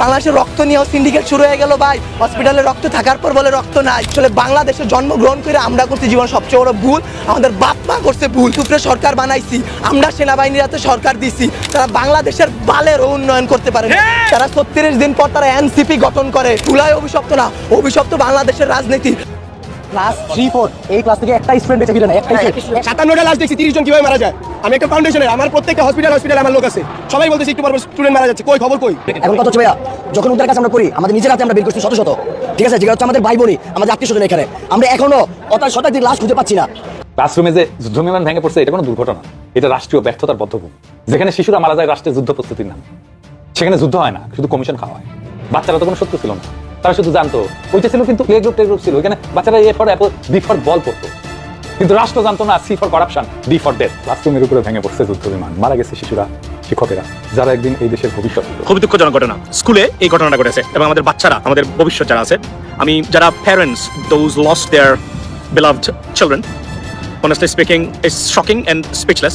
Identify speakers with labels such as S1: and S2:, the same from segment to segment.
S1: বাংলাদেশের রক্ত নিয়েও সিন্ডিকেট শুরু হয়ে গেল ভাই। হসপিটালে রক্ত থাকার পর বলে রক্ত নাই। আসলে বাংলাদেশে জন্মগ্রহণ করে আমরা করছি জীবন সবচেয়ে বড় ভুল। আমাদের বাপ মা করছে ভুল। সুপ্রে সরকার বানাইছি। আমরা সেনাবাহিনীর হাতে সরকার দিছি। তারা বাংলাদেশের বালেরও উন্নয়ন করতে পারে। তারা ছত্রিশ দিন পর তারা এনসিপি গঠন করে। তুলায় অভিশপ্ত না। অভিশপ্ত বাংলাদেশের রাজনীতি।
S2: ক্লাস থ্রি ফোর এই ক্লাস থেকে একটা স্টুডেন্ট বেঁচে ফিরে না একটা।
S3: সাতান্নটা লাশ দেখছি তিরিশ জন কীভাবে মারা যায়? আমি একটা ফাউন্ডেশনের আমার প্রত্যেকটা হসপিটাল হসপিটাল আমার লোক আছে। সবাই বলতেছে একটু পর স্টুডেন্ট মারা যাচ্ছে। কই খবর কই?
S2: এখন কত হচ্ছে ভাইয়া যখন উদ্ধার কাজ আমরা করি আমাদের নিজের হাতে আমরা বের করছি শত শত। ঠিক আছে? যেটা হচ্ছে আমাদের ভাই বোনই আমাদের আত্মীয় স্বজন এখানে। আমরা এখনও অতার শতাধিক লাশ খুঁজে পাচ্ছি না।
S4: ক্লাসরুমে যে যুদ্ধবিমান ভেঙে পড়ছে এটা কোনো দুর্ঘটনা। এটা রাষ্ট্রীয় ব্যর্থতার বদ্ধভূমি। যেখানে শিশুরা মারা যায় রাষ্ট্রের যুদ্ধ প্রস্তুতির নামে। সেখানে যুদ্ধ হয় না শুধু কমিশন খাওয়া হয়। বাচ্চারা তো কোনো সত্য ছিল না। তারা শুধু জানতো। ওইটা ছিল কিন্তু প্লে গ্রুপ গ্রুপ ছিল। ওইখানে বাচ্চারা A for apple B for ball পড়তো কিন্তু রাষ্ট্র জানতো না C for corruption D for death ক্লাসরুমের উপরে ভেঙে পড়ছে যুদ্ধ বিমান। মারা গেছে শিশুরা, শিক্ষকেরা, যারা একদিন এই দেশের ভবিষ্যৎ।
S5: খুবই দুঃখজনক ঘটনা। স্কুলে এই ঘটনাটা ঘটেছে এবং আমাদের বাচ্চারা, আমাদের ভবিষ্যৎ যারা আছে, আমি, যারা parents those lost their beloved children, honestly speaking, is shocking and speechless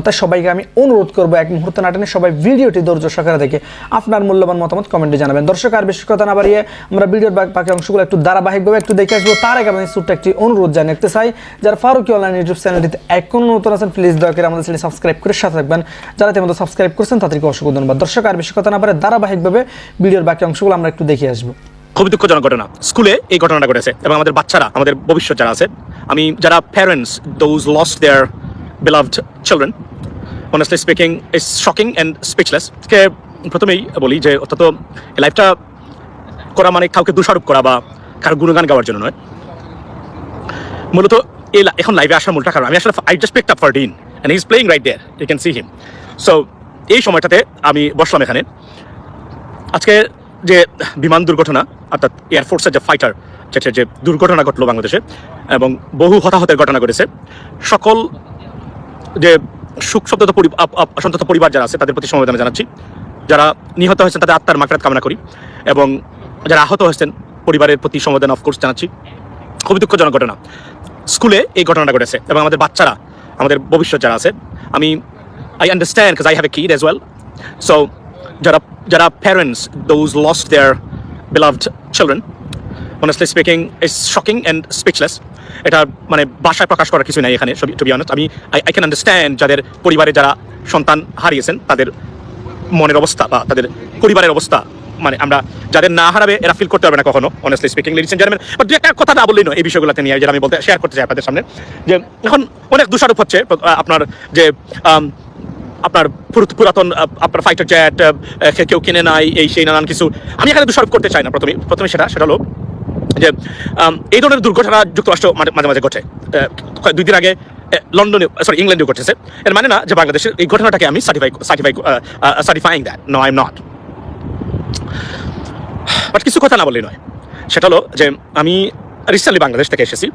S6: তাই সবাইকে আমি অনুরোধ করব এক মুহূর্তে নাটনে সবাই ভিডিওটি ধৈর্য সহকারে দেখে আপনার মূল্যবান মতামত কমেন্টে জানাবেন। দর্শক, আর বেশি কথা না বাড়িয়ে আমরা ভিডিওর বাকি- অংশগুলো একটু ধারাবাহিকভাবে একটু দেখে আসব। তার আগে আমি ছোট্ট একটি অনুরোধ জানিয়ে রাখতে চাই, যারা ফারুকি অনলাইন ইউটিউব চ্যানেলটিতে এখনও নতুন আছেন প্লিজ দয়া করে আমাদের চ্যানেল সাবস্ক্রাইব করে সাথে থাকবেন। যারা তেমন সাবস্ক্রাইব করছেন, তাদেরকে অসংখ্য ধন্যবাদ। দর্শক, আর বেশি কথা না পারে ধারাবাহিকভাবে ভিডিওর বাকি অংশগুলো আমরা একটু দেখে আসব।
S5: খুবই দুঃখজনক ঘটনা। স্কুলে এই ঘটনাটা ঘটেছে এবং আমাদের বাচ্চারা, আমাদের ভবিষ্যৎ যারা আছে, আমি, যারা parents those lost their beloved children, honestly speaking, is shocking and speechless. কে প্রথমেই বলি যে অন্তত লাইফটা করা মানে কাউকে দোষারোপ করা বা কারও গুণগান গাওয়ার জন্য নয়। মূলত এই এখন লাইভে আসার মূলটা কারণ। আমি আসলে I just picked up for Dean he is playing right there you can see him so এই সময়টাতে আমি বসলাম এখানে। আজকে যে বিমান দুর্ঘটনা, অর্থাৎ এয়ারফোর্সের যে ফাইটার যেটা যে দুর্ঘটনা ঘটলো বাংলাদেশে, এবং বহু হতাহতের ঘটনা ঘটেছে, সকল যে সুখ সন্তত পরি- পরিবার যারা আছে, তাদের প্রতি সমবেদনা জানাচ্ছি। যারা নিহত হয়েছেন, তাদের আত্মার মাকড়াত কামনা করি এবং যারা আহত হয়েছেন, পরিবারের প্রতি সমবেদনা অফকোর্স জানাচ্ছি। খুবই দুঃখজনক ঘটনা। স্কুলে এই ঘটনাটা ঘটেছে এবং আমাদের বাচ্চারা, আমাদের ভবিষ্যৎ যারা আছে, আমি I understand cause I have a kid as well so যারা যারা parents those lost their beloved children honestly speaking is shocking and speechless. এটা মানে ভাষায় প্রকাশ করার কিছু নাই এখানে টু বি অনেস্ট আমি আই ক্যান আন্ডারস্ট্যান্ড যাদের পরিবারে যারা সন্তান হারিয়েছেন, তাদের মনের অবস্থা বা তাদের পরিবারের অবস্থা মানে আমরা যাদের না হারাবে, এরা ফিল করতে পারবে না কখনো honestly speaking ladies and but দু একটা কথা না বললেই নয় এই বিষয়গুলোতে নিয়ে, যেটা আমি বলতে শেয়ার করতে চাই আপনাদের সামনে, যে এখন অনেক দোষারোপ হচ্ছে আপনার যে আপনার পুরাতন আপনার ফাইটার জেট কেউ কিনে নাই, এই সেই নানান কিছু। আমি এখানে দোষারোপ করতে চাই না প্রথমে প্রথমে সেটা সেটা হলো যে এই ধরনের দুর্ঘটনা যুক্তরাষ্ট্র মাঝে- মাঝে ঘটে। দুই দিন আগে লন্ডনে সরি ইংল্যান্ডেও ঘটেছে। এর মানে না যে, বাংলাদেশের এই ঘটনাটাকে আমি certify certify certifying that no I am not but কিছু কথা না বললেই নয়। সেটা হলো যে, আমি রিসেন্টলি বাংলাদেশ থেকে এসেছি।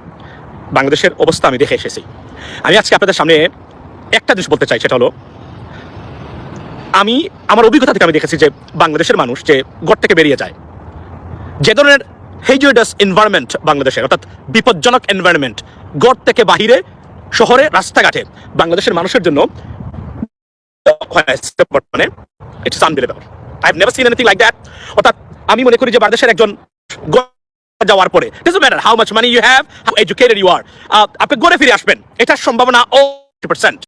S5: বাংলাদেশের অবস্থা আমি দেখে এসেছি। আমি আজকে আপনাদের সামনে একটা জিনিস বলতে চাই, সেটা হলো, আমি, আমার অভিজ্ঞতা থেকে আমি দেখেছি যে, বাংলাদেশের মানুষ যে ঘর থেকে বেরিয়ে যায়, যে ধরনের হেজিওডাস এনভায়রনমেন্ট বাংলাদেশের অর্থাৎ বিপজ্জনক এনভায়রনমেন্ট গড় থেকে বাহিরে, শহরে, রাস্তাঘাটে, বাংলাদেশের মানুষের জন্য অর্থাৎ আমি মনে করি যে বাংলাদেশের একজন যাওয়ার পরে matter how much money you have educated you are আপনি গড়ে ফিরে আসবেন, এটার সম্ভাবনা ও পার্সেন্ট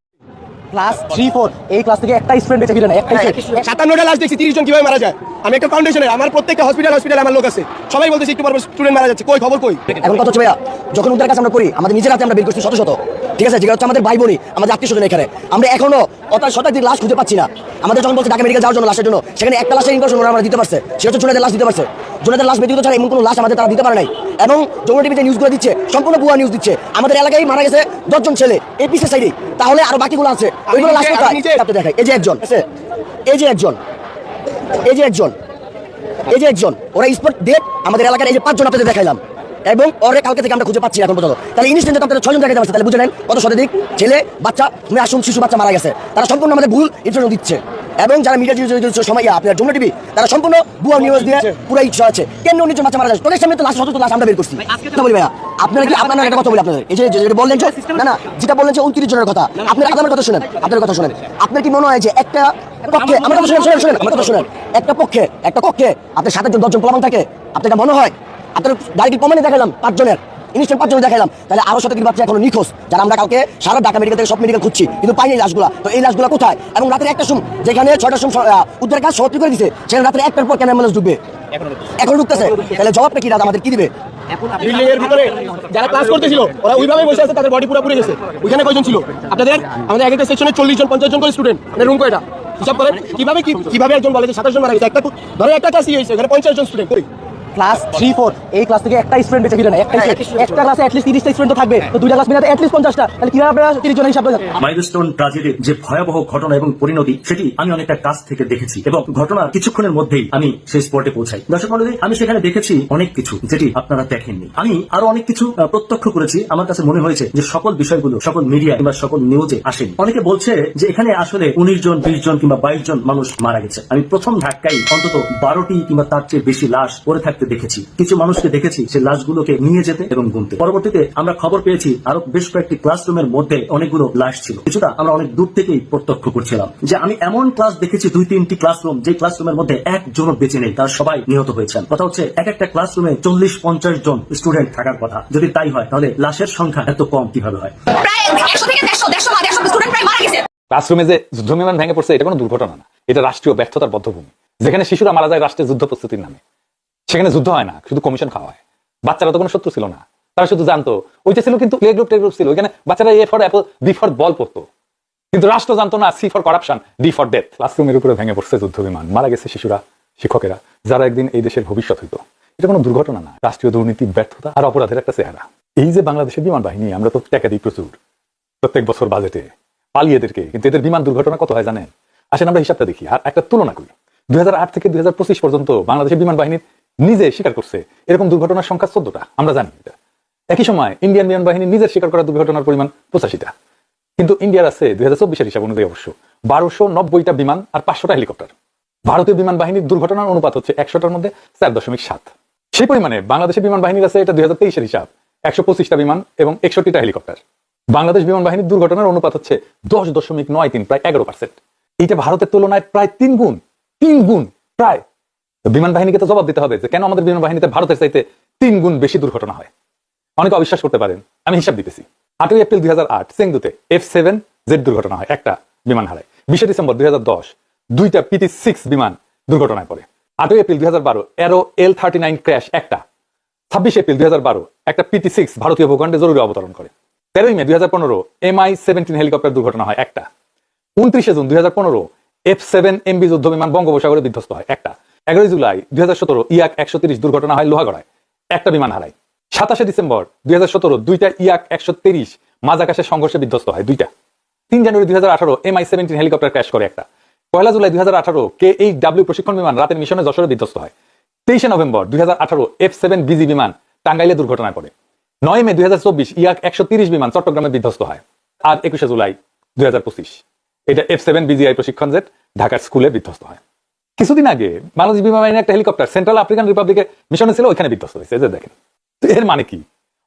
S2: ক্লাস থ্রি ফোর এই ক্লাস থেকে একটা স্টুডেন্ট বেঁচে ফিরে না একটা।
S3: সাতান্নটা লাশ দেখছি তিরিশ জন কীভাবে মারা যায়? আমি একটা ফাউন্ডেশনের আমার প্রত্যেকটা হসপিটাল হসপিটাল আমার লোক আছে। সবাই বলতেছে একটু পর স্টুডেন্ট মারা যাচ্ছে। কই খবর কই?
S2: এখন কথা হচ্ছে ভাইয়া যখন উদ্ধার কাজ আমরা করি আমাদের নিজের হাতে আমরা বের করছি শত শত। ঠিক আছে? যেটা হচ্ছে আমাদের ভাই বোনই আমাদের আত্মীয় স্বজন এখানে। আমরা এখনও অত শতাধিক লাশ খুঁজে পাচ্ছি না। আমাদের যখন বলছে ঢাকা মেডিকেল যাওয়ার জন্য লাশের জন্য সেখানে একটা লাশের ইনফরমেশন আমরা দিতে পারছে। সেটা হচ্ছে জোনাদের লাশ দিতে পারছে। জোনাদের লাশ ব্যতীত ছাড়া এমন কোনো লাশ আমাদের তারা দিতে পারে নাই। এবং যমুনা টিভিতে নিউজগুলো দিচ্ছে সম্পূর্ণ ভুয়া নিউজ দিচ্ছে। আমাদের এলাকায় মারা গেছে দশজন ছেলে এই পিসের সাইডে তাহলে আর বাকিগুলো আছে। ওইগুলো কোথায়? আপনি দেখাই। এই যে একজন এই যে একজন এই যে একজন এই যে একজন। ওরা স্পট ডেট আমাদের এলাকার এই যে পাঁচজন আপনাদের দেখাইলাম। এবং ওরে কালকে থেকে আমরা খুঁজে পাচ্ছি এখন পর্যন্ত। তাহলে ইনস্ট্যান্ট আপনাদের ছয়জন দেখাতে পারছে। তাহলে বুঝে নেন কত শতাধিক ছেলে বাচ্চা আসুন শিশু বাচ্চা মারা গেছে। তারা সম্পূর্ণ আমাদের ভুল ইনফরমেশন দিচ্ছে। এবং যারা মিডিয়া সময় আপনার জমনা টিভি তারা সম্পূর্ণ ভুয়া নিউজ দিয়ে পুরো ইচ্ছা আছে। কেন উনিশজন বাচ্চা মারা যাচ্ছে তোদের সামনে তো লাশ শত লাশ আমরা বের করছি। কথা বলি ভাইয়া আপনারা কি আপনারা একটা কথা বলি আপনাদের। এই যে যেটা বললেন যে না না যেটা বললেন যে উনত্রিশ জনের কথা। আপনার আমার কথা শুনেন। আপনার কথা শুনেন। আপনার কি মনে হয় যে একটা পক্ষে আমার কথা শুনেন শুনেন শুনেন আমার কথা শুনেন। একটা পক্ষে একটা কক্ষে আপনার সাত জন দশজন প্রমাণ থাকে। আপনার মনে হয়? আপনার গাড়ি প্রমাণে দেখালাম পাঁচজনের। ইনস্ট্যান্ট পাঁচজনের দেখালাম তাহলে আরও শতাধিক বাচ্চা এখনও নিখোঁজ যারা আমরা কালকে সারা ঢাকা মেডিকেল থেকে সব মেডিকেল খুঁজছি কিন্তু পাইনি এই লাশগুলা। তো এই লাশগুলা কোথায়? এবং রাতের একটা সময় যেখানে ছয়টার সময় উদ্ধার কাজ সমাপ্তি করে দিছে সেখানে রাতের একটার পর কেন অ্যাম্বুলেন্স ঢুকবে? এখন ঢুকতেছে। তাহলে জবাবটা কি আমাদের কি দিবে?
S3: বিল্ডিং এর ভিতরে যারা ক্লাস করতেছিল ওরা ওইভাবে বসে আছে তাদের বডি পুরো পুড়ে গেছে। ওইখানে কয়জন ছিল? আপনাদের আমাদের এক একটা সেকশনে চল্লিশ জন পঞ্চাশ জন করে স্টুডেন্ট রুম কয়টা? হিসাব করেন কীভাবে কীভাবে একজন বলে যে সাতাশ জন মারা গেছে? একটা ধরো একটা ক্লাসই হয়েছে এখানে পঞ্চাশ জন স্টুডেন্ট কই
S2: ক্লাস থ্রি ফোর এই ক্লাস থেকে একটা স্টুডেন্ট বেঁচে ফিরে না একটা একটা ক্লাসে অ্যাটলিস্ট তিরিশটা স্টুডেন্ট থাকবে তো দুইটা ক্লাস মিলাতে অ্যাটলিস্ট পঞ্চাশটা তাহলে কীভাবে আপনারা তিরিশ জনের হিসাব
S7: মাইলস্টোন ট্রাজেডির যে ভয়াবহ ঘটনা এবং পরিণতি সেটি আমি অনেকটা কাছ থেকে দেখেছি এবং ঘটনা কিছুক্ষণের মধ্যেই আমি সেই স্পটে পৌঁছাই। দর্শক মন্ডলী আমি সেখানে দেখেছি অনেক কিছু যেটি আপনারা দেখেননি। আমি আরও অনেক কিছু প্রত্যক্ষ করেছি। আমার কাছে মনে হয়েছে যে সকল বিষয়গুলো সকল মিডিয়া কিংবা সকল নিউজে আসেনি। অনেকে বলছে যে এখানে আসলে উনিশ জন বিশ জন কিংবা বাইশ জন মানুষ মারা গেছে। আমি প্রথম ধাক্কায় অন্তত বারোটি কিংবা তার চেয়ে বেশি লাশ পড়ে থাকতে দেখেছি। কিছু মানুষকে দেখেছি সে লাশগুলোকে নিয়ে যেতে এবং গুনতে। পরবর্তীতে আমরা খবর পেয়েছি আরও বেশ কয়েকটি ক্লাসরুমের মধ্যে অনেকগুলো লাশ ছিল। কিছুটা আমরা অনেক দূর থেকেই প্রত্যক্ষ করছিলাম যে আমি এমন ক্লাস দেখেছি দুই তিনটি ক্লাসরুম যে ক্লাসরুমের মধ্যে একজনও বেঁচে নেই তারা সবাই নিহত হয়েছেন। কথা হচ্ছে এক একটা ক্লাসরুমে চল্লিশ পঞ্চাশ জন স্টুডেন্ট থাকার কথা। যদি তাই হয় তাহলে লাশের সংখ্যা এত কম কীভাবে হয়?
S8: প্রায় একশো থেকে দেড়শো দেড়শো দেড়শো স্টুডেন্ট প্রায় মারা গেছে।
S4: ক্লাসরুমে যে যুদ্ধ বিমান ভেঙে পড়ছে এটা কোনো দুর্ঘটনা না। এটা রাষ্ট্রীয় ব্যর্থতার বদ্ধভূমি। যেখানে শিশুরা মারা যায় রাষ্ট্রের যুদ্ধ প্রস্তুতির নামে। সেখানে যুদ্ধ হয় না, শুধু কমিশন খাওয়া হয়। বাচ্চারা তো কোনো শত্রু ছিল না। তারা শুধু জানতো ওইটা ছিল কিন্তু প্লে গ্রুপ টে গ্রুপ ছিল। ওইখানে বাচ্চারা A for apple B for ball পড়তো কিন্তু রাষ্ট্র জানতো না C for corruption D for death ক্লাসরুমের উপরে ভেঙে পড়ছে যুদ্ধ বিমান। মারা গেছে শিশুরা, শিক্ষকেরা, যারা একদিন এই দেশের ভবিষ্যৎ হইতো। এটা কোনো দুর্ঘটনা না। রাষ্ট্রীয় দুর্নীতি, ব্যর্থতা আর অপরাধের একটা চেহারা। এই যে বাংলাদেশের বিমান বাহিনী, আমরা তো টাকা দিই প্রচুর। প্রত্যেক বছর বাজেটে পালিয়েদেরকে কিন্তু এদের বিমান দুর্ঘটনা কত হয় জানেন? আসেন আমরা হিসাবটা দেখি। আর একটা তুলনা করি। দুই হাজার আট থেকে দুই হাজার পঁচিশ পর্যন্ত বাংলাদেশের বিমান বাহিনী নিজে স্বীকার করছে। এরকম দুর্ঘটনার সংখ্যা চোদ্দটা। আমরা জানি এটা। একই সময় ইন্ডিয়ান বিমান বাহিনী নিজের স্বীকার করা দুর্ঘটনার পরিমাণ পঁচাশিটা। কিন্তু ইন্ডিয়ার আছে দুই হাজার চব্বিশের হিসাব অনুযায়ী অবশ্য। বারোশো নব্বইটা বিমান আর পাঁচশোটা হেলিকপ্টার। ভারতীয় বিমান বাহিনীর দুর্ঘটনার অনুপাত হচ্ছে একশোটার মধ্যে চার দশমিক সাত। সেই পরিমাণে বাংলাদেশের বিমান বাহিনীর আছে এটা দুই হাজার তেইশের হিসাব। একশো পঁচিশটা বিমান এবং একষট্টিটা হেলিকপ্টার। বাংলাদেশ বিমান বাহিনীর দুর্ঘটনার অনুপাত হচ্ছে দশ দশমিক নয় তিন, প্রায় এগারো পার্সেন্ট এটা ভারতের তুলনায় প্রায় তিন গুণ তিন গুণ, প্রায় বিমান বাহিনীকে তো জবাব দিতে হবে যে কেন আমাদের বিমান বাহিনীতে ভারতের চাইতে তিন গুণ বেশি দুর্ঘটনা হয়? অনেকে অবিশ্বাস করতে পারেন, আমি হিসাব দিতেছি। আটই এপ্রিল দুই হাজার আট সেংদুতে এফ সেভেন জেড দুর্ঘটনা হয় একটা বিমান হারায়। বিশে ডিসেম্বর দুই হাজার দশ, দুইটা পিটি সিক্স বিমান দুর্ঘটনায় পড়ে। আটই এপ্রিল দুই হাজার বারো aero L thirty nine crash একটা। ছাব্বিশ এপ্রিল দুই হাজার বারো, একটা পিটি সিক্স ভারতীয় ভূখণ্ডে জরুরি অবতরণ করে। তেরোই মে দুই হাজার পনেরো এমআই সেভেন্টিন হেলিকপ্টার দুর্ঘটনা হয় একটা। উনত্রিশে জুন দুই হাজার পনেরো এফ সেভেন এমবি যুদ্ধ বিমান বঙ্গোপসাগরে বিধ্বস্ত হয় একটা। এগারোই জুলাই দুই হাজার সতেরো ইয়াক একশো তিরিশ দুর্ঘটনা হয় লোহাগড়ায়। একটা বিমান হারায়। সাতাশে ডিসেম্বর দুই হাজার সতেরো দুইটা ইয়াক একশো তিরিশ মাঝ আকাশের সংঘর্ষে বিধ্বস্ত হয় দুইটা। তিন জানুয়ারি দুই হাজার আঠারো এমআই সেভেন্টিন হেলিকপ্টার ক্র্যাশ করে একটা। পয়লা জুলাই দুই হাজার আঠারো কে এইচ ডাব্লিউ প্রশিক্ষণ বিমান রাতের মিশনে যশোরে বিধ্বস্ত হয়। তেইশে নভেম্বর দুই হাজার আঠারো এফ সেভেন বিজি বিমান টাঙ্গাইলে দুর্ঘটনায় পড়ে নয় মে দুই হাজার চব্বিশ ইয়াক একশো তিরিশ বিমান চট্টগ্রামে বিধ্বস্ত হয়। আর একুশে জুলাই দুই হাজার পঁচিশ। এটা এফ সেভেন বিজিআই প্রশিক্ষণ জেট ঢাকার স্কুলে বিধ্বস্ত হয়। কিছুদিন আগে বাংলাদেশ বিমান বাহিনীর একটা হেলিকপ্টার সেন্ট্রাল আফ্রিকান রিপাবলিকে মিশনে ছিল, ওইখানে বিধ্বস্ত হয়েছে। যে দেখেন এর মানে কি?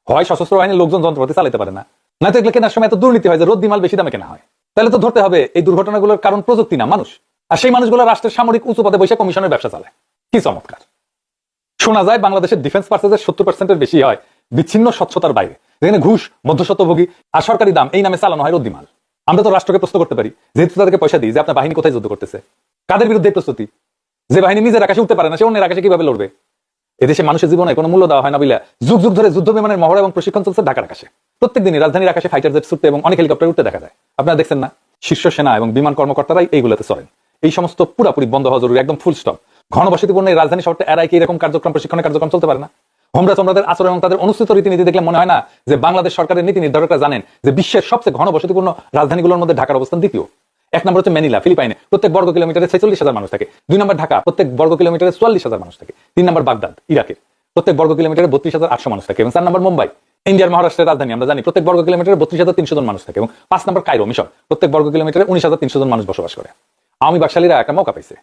S4: হয় সশস্ত্র বাহিনীর লোকজন যন্ত্রপাতি চালাতে পারে না। না তো এগুলো কেনার সময় এত দুর্নীতি হয় যে রোদ দিমাল বেশি দামে কেনা হয়। তাহলে তো ধরতে হবে, এই দুর্ঘটনাগুলোর কারণ প্রযুক্তি না, মানুষ। আর সেই মানুষগুলো রাষ্ট্রের সামরিক উঁচু পদে বসে কমিশনের ব্যবসা চালায়। কি চমৎকার। শোনা যায় বাংলাদেশের ডিফেন্স পার্সেসের সত্তর পার্সেন্টের বেশি হয় বিচ্ছিন্ন স্বচ্ছতার বাইরে। যেখানে ঘুষ, মধ্যস্বত্বভোগী আর সরকারি দাম এই নামে চালানো হয় রদ্দিমাল আমরা তো রাষ্ট্রকে প্রশ্ন করতে পারি, যেহেতু তাদেরকে পয়সা দিই যে আপনার বাহিনী কোথায় যুদ্ধ করতেছে? কাদের বিরুদ্ধে প্রস্তুতি? যে বাহিনী নিজের আকাশে উঠতে পারে না, সে অন্যের আকাশে কীভাবে লড়বে? এদেশে মানুষের জীবনে কোনো মূল্য দেওয়া হয় না বিলা যুগ যুগ ধরে যুদ্ধ বিমানের মহড়া এবং প্রশিক্ষণ চলছে ঢাকার আকাশে। প্রত্যেক দিনই রাজধানীর আকাশে ফাইটার জেট ছুটতে এবং অনেক হেলিকপ্টার উঠতে দেখা যায়। আপনারা দেখছেন না? শীর্ষ সেনা এবং বিমান কর্মকর্তারাই এইগুলোতে চলেন এই সমস্ত পুরাপুরি বন্ধ হওয়া জরুরি, একদম ফুল স্টপ ঘনবসতিপূর্ণ এই রাজধানী শহরটা এরাই কি এরকম কার্যক্রম, প্রশিক্ষণের কার্যক্রম চলতে পারে না। হোমরা চমরাদের আচরণ এবং তাদের অনুষ্ঠিত রীতিনীতি দেখলে মনে হয় না যে বাংলাদেশ সরকারের নীতি নির্ধারকরা জানেন যে বিশ্বের সবচেয়ে ঘনবসতিপূর্ণ রাজধানীগুলোর মধ্যে ঢাকার অবস্থান দ্বিতীয়। এক নম্বর হচ্ছে ম্যানিলা, ফিলিপাইনে। প্রত্যেক বর্গ কিলোমিটারে ছেচল্লিশ হাজার মানুষ থাকে। দুই নম্বর ঢাকা, প্রত্যেক বর্গ কিলোমিটারে চুয়াল্লিশ হাজার মানুষ থাকে। তিন নম্বর বাগদাদ, ইরাকের। প্রত্যেক বর্গ কিলোমিটারে বত্রিশ হাজার আটশো মানুষ থাকে এবং চার নম্বর মুম্বাই, ইন্ডিয়ার মহারাষ্ট্রের রাজধানী, আমরা জানি। প্রত্যেক বর্গ কিলোমিটারে বত্রিশ হাজার তিনশো জন মানুষ থাকে এবং পাঁচ নম্বর কায়রো মিশর প্রত্যেক বর্গ কিলোমিটারে উনিশ হাজার তিনশো জন মানুষ বসবাস করে। আওয়ামী বাকশালীরা একটা মৌকা পাইছে।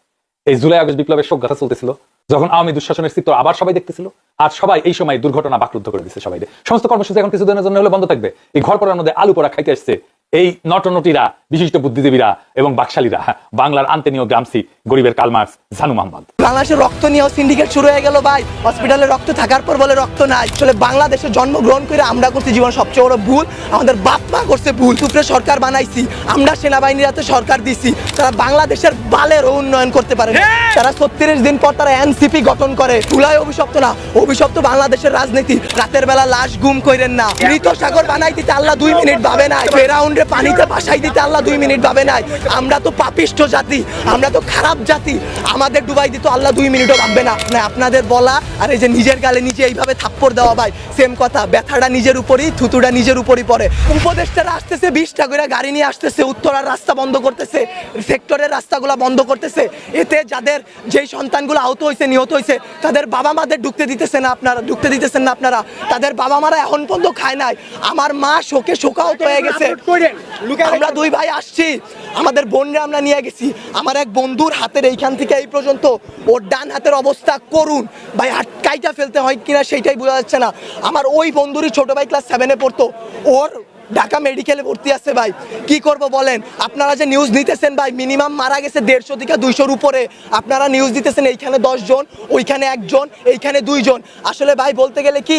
S4: এই জুলাই আগস্ট বিপ্লবের শোক গাথা চলতেছিল। যখন আওয়ামী দুঃশাসনের চিত্র আবার সবাই দেখতেছিল আর সবাই এই সময় দুর্ঘটনা বাকরুদ্ধ করে দিচ্ছে সবাই সমস্ত কর্মসূচি এখন কিছুদিনের জন্য হলে বন্ধ থাকবে। এই ঘর পড়ার মধ্যে আলু পড়া খাইতে আসছে এই নটনটিরা বিশিষ্ট বুদ্ধিজীবীরা এবং বাকশালীরা বাংলার আন্তেনীয় গ্রামসি গরিবের কালমার্স জানু মোহাম্মদ
S1: বাংলাদেশে রক্ত নিয়েও সিন্ডিকেট শুরু হয়ে গেল ভাই। হসপিটালে রক্ত থাকার পর বলে রক্ত নাই। আসলে বাংলাদেশে জন্মগ্রহণ করে আমরা করছি জীবন সবচেয়ে বড় ভুল। আমাদের বাপ মা করছে ভুল। সুপ্রে সরকার বানাইছি। আমরা সেনাবাহিনীর হাতে সরকার দিছি। তারা বাংলাদেশের বালের উন্নয়ন করতে পারে তারা ছত্রিশ দিন পর তারা এনসিপি গঠন করে। তুলায় অভিশপ্ত না। অভিশপ্ত বাংলাদেশের রাজনীতি। রাতের বেলা লাশ গুম কইরেন না। মৃত সাগর বানাই দিতে আল্লাহ দুই মিনিট ভাবে না ফেরাউন্ডে পানিতে ভাসাই দিতে আল্লাহ দুই মিনিট ভাবে নাই। আমরা তো পাপিষ্ঠ জাতি, আমরা তো খারাপ জাতি। আমাদের ডুবাই দিত আল্লাহ দুই মিনিটও ভাববে না। আপনাদের বলা আর এই যে নিজের গালে নিজে এইভাবে থাপ্পড় দেওয়া ভাই সেম কথা। ব্যথাটা নিজের উপরই, থুতুটা নিজের উপরই পড়ে। উপদেষ্টারা আসতেছে, বিশটা করে গাড়ি নিয়ে আসতেছে, উত্তরার রাস্তা বন্ধ করতেছে, সেক্টরের রাস্তাগুলো বন্ধ করতেছে। এতে যাদের যেই সন্তানগুলো আহত হয়েছে নিহত হয়েছে তাদের বাবা মাদের ঢুকতে দিতেছে না আপনারা, ঢুকতে দিতেছেন না আপনারা। তাদের বাবা মারা এখন পর্যন্ত খায় নাই। আমার মা শোকে শোকাহত হয়ে গেছে। আমরা দুই ভাই আসছি আমাদের বোনরা আমরা নিয়ে গেছি। আমার এক বন্ধুর হাতের এইখান থেকে এই পর্যন্ত ওর ডান হাতের অবস্থা করুন। ভাই আটকাইটা ফেলতে হয় কিনা সেইটাই বোঝা যাচ্ছে না। আমার ওই বন্ধুরই ছোট ভাই ক্লাস সেভেনে পড়তো। ওর ঢাকা মেডিকেলে ভর্তি আছে ভাই। কি করব বলেন? আপনারা যে নিউজ নিতেছেন ভাই মিনিমাম মারা গেছে দেড়শো থেকে দুইশোর উপরে। আপনারা নিউজ দিতেছেন এইখানে জন ওইখানে একজন এইখানে দুইজন। আসলে ভাই বলতে গেলে কি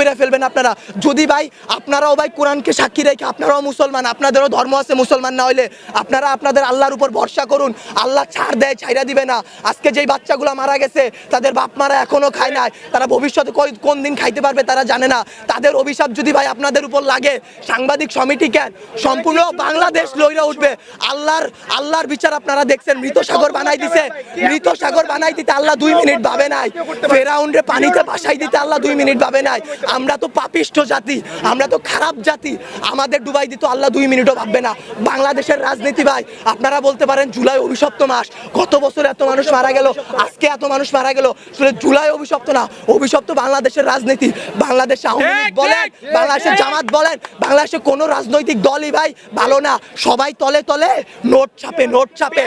S1: করে ফেলবেন আপনারা। যদি ভাই আপনারাও ভাই কোরআনকে সাক্ষী রেখে আপনারাও মুসলমান, আপনাদেরও ধর্ম আছে মুসলমান না হইলে আপনারা আপনাদের আল্লাহর উপর ভরসা করুন। আল্লাহ ছাড় দেয় ছাইরা দিবে না। আজকে যেই বাচ্চাগুলো মারা গেছে, তাদের বাপ মারা এখনও খায় নাই। তারা ভবিষ্যতে কোন দিন খাইতে পারবে তারা জানে না। তাদের অভিশাপ যদি ভাই আপনাদের উপর লাগে, সাংবাদিক সমিতি কেন? সম্পূর্ণ বাংলাদেশ লইরা উঠবে। আল্লাহর আল্লাহর বিচার আপনারা দেখছেন, মৃত সাগর বানাই দিছে। মৃত সাগর বানাই দিতে আল্লাহ দুই মিনিট ভাবে নাই। ফেরাউন্ডে পানিতে ভাসাই দিতে আল্লাহ দুই মিনিট ভাবে নাই। আমরা তো পাপিষ্ঠ জাতি আমরা তো খারাপ জাতি। আমাদের ডুবাই দিত আল্লাহ দুই মিনিটও ভাববে না। বাংলাদেশের রাজনীতি ভাই আপনারা বলতে পারেন জুলাই অভিশপ্ত মাস। গত বছর এত মানুষ মারা গেল? আজকে এত মানুষ মারা গেল? আসলে জুলাই অভিশপ্ত না অভিশপ্ত বাংলাদেশের রাজনীতি। বাংলাদেশ আওয়ামী লীগ বলেন বাংলাদেশের জামাত বলেন বাংলাদেশে কোনো রাজনৈতিক দলই ভাই ভালো না। সবাই তলে তলে নোট ছাপে নোট ছাপে।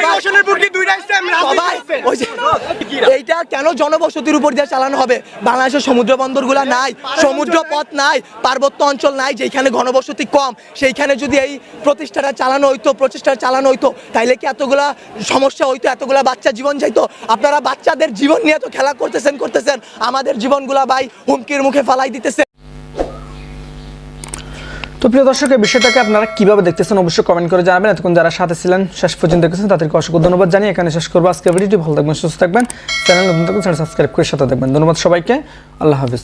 S1: সবাই- সবাই ওই যে এইটা কেন জনবসতির উপর দিয়ে চালানো হবে? বাংলাদেশের সমুদ্র বন্দরগুলা নাই সমুদ্র পথ নাই, পার্বত্য অঞ্চল নাই যেখানে ঘনবসতি কম, সেইখানে যদি এই প্রতিষ্ঠাটা চালানো হইতো প্রচেষ্টা চালানো হইতো, তাইলে কি এতগুলা সমস্যা হইতো, এতগুলা বাচ্চা জীবন যাইতো? আপনারা বাচ্চাদের জীবন নিয়ে তো খেলা করতেছেন করতেছেন, আমাদের জীবনগুলা ভাই হুমকির মুখে ফালাই দিতেছে।
S6: তো প্রিয় দর্শক, এই বিষয়টাকে আপনারা কীভাবে দেখতেছেন অবশ্যই কমেন্ট করে জানাবেন। এতক্ষণ যারা সাথে ছিলেন, শেষ পর্যন্ত দেখেছেন, তাদেরকে অসংখ্য ধন্যবাদ জানিয়ে এখানে শেষ করব আজকে ভিডিওটি। ভালো থাকবেন, সুস্থ থাকবেন। চ্যানেল নতুন থাকবেন চ্যানেল সাবস্ক্রাইব করে সাথে দেখবেন ধন্যবাদ সবাইকে। আল্লাহ হাফিজ।